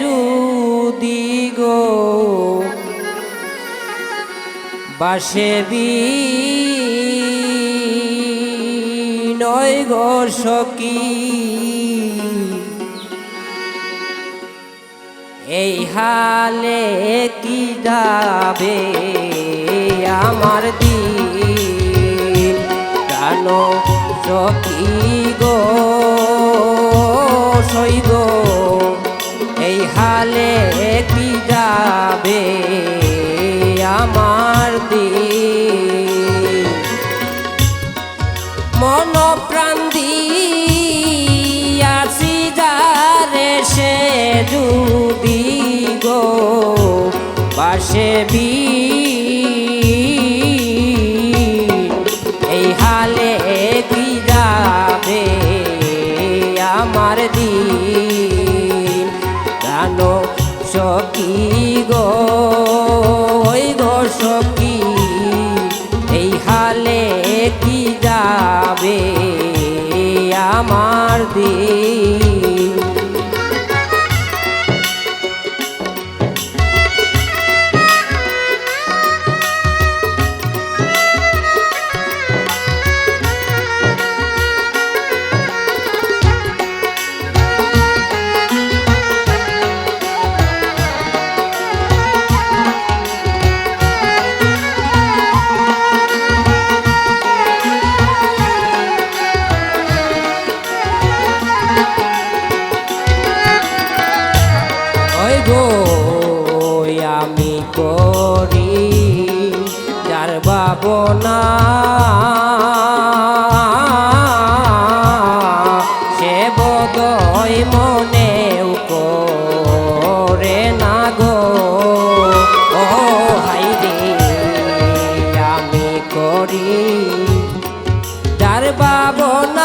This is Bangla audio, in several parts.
যদি গো বাসে নয় গো সকি এই হালে কি যাবে? আমার করি, যার বাবনা সে বদয় মনেও করে না গো। ও হাই রে, আমি করি, যার বাবনা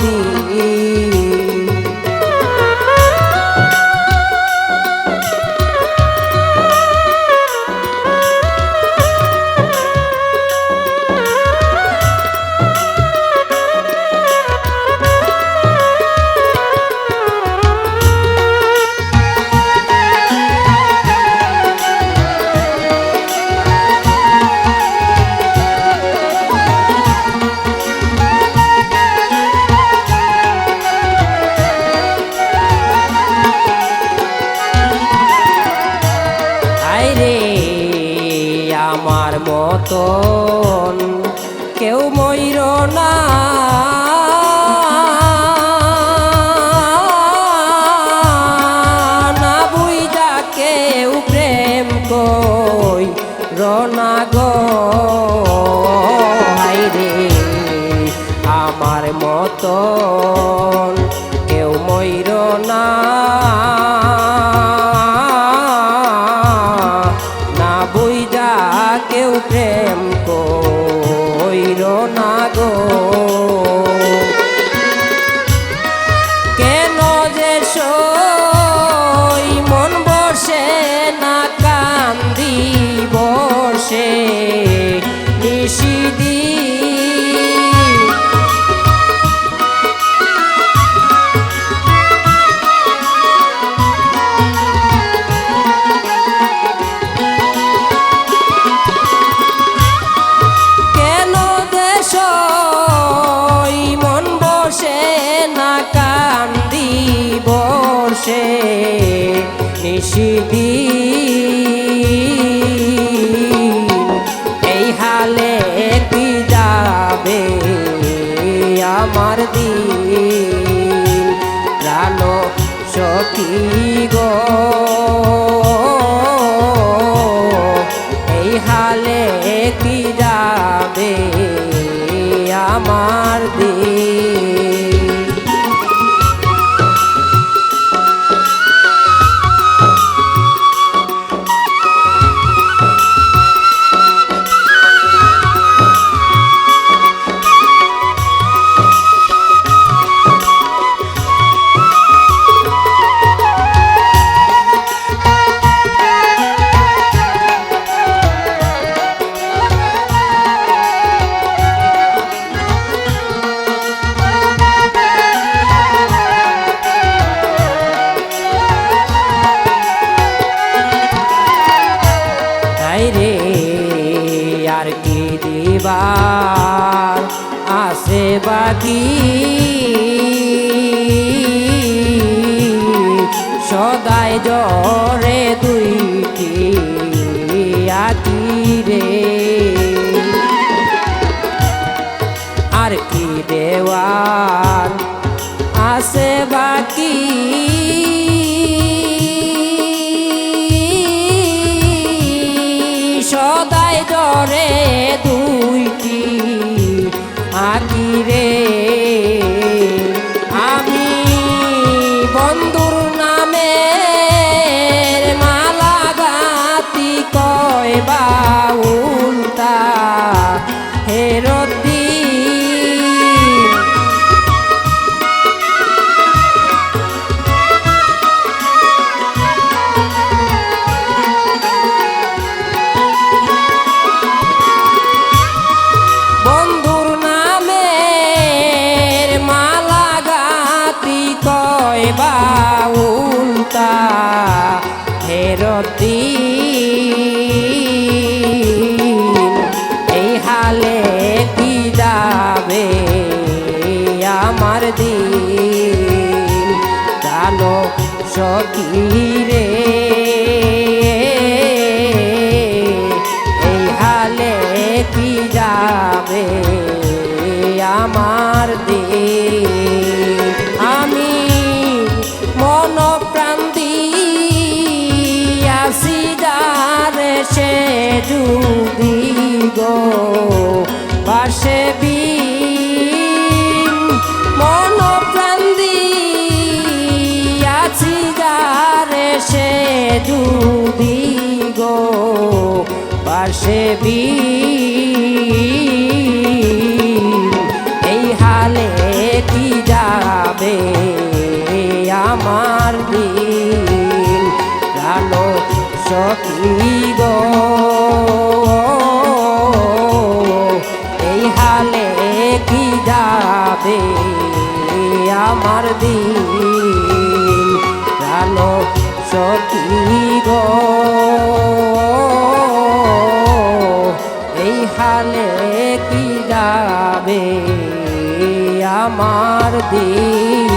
দিন মতন কেউ ময়ূর না। কেউ প্রেম কই রনা গো। আমার মতন কেউ কেউ প্রেম Deixe de সখী আর কি দিবার? আসে বাকি। সদাই জরে দুইটি আকি রে আর কি দেওয়ার? আসে বাকি। যাবে আমার দিন। আমি মন প্রাণ দিয়াছি যারে সে যদি গো পাশে যারে সে গো পাশে সখী গো এই হালে কি যাবে আমার দিন?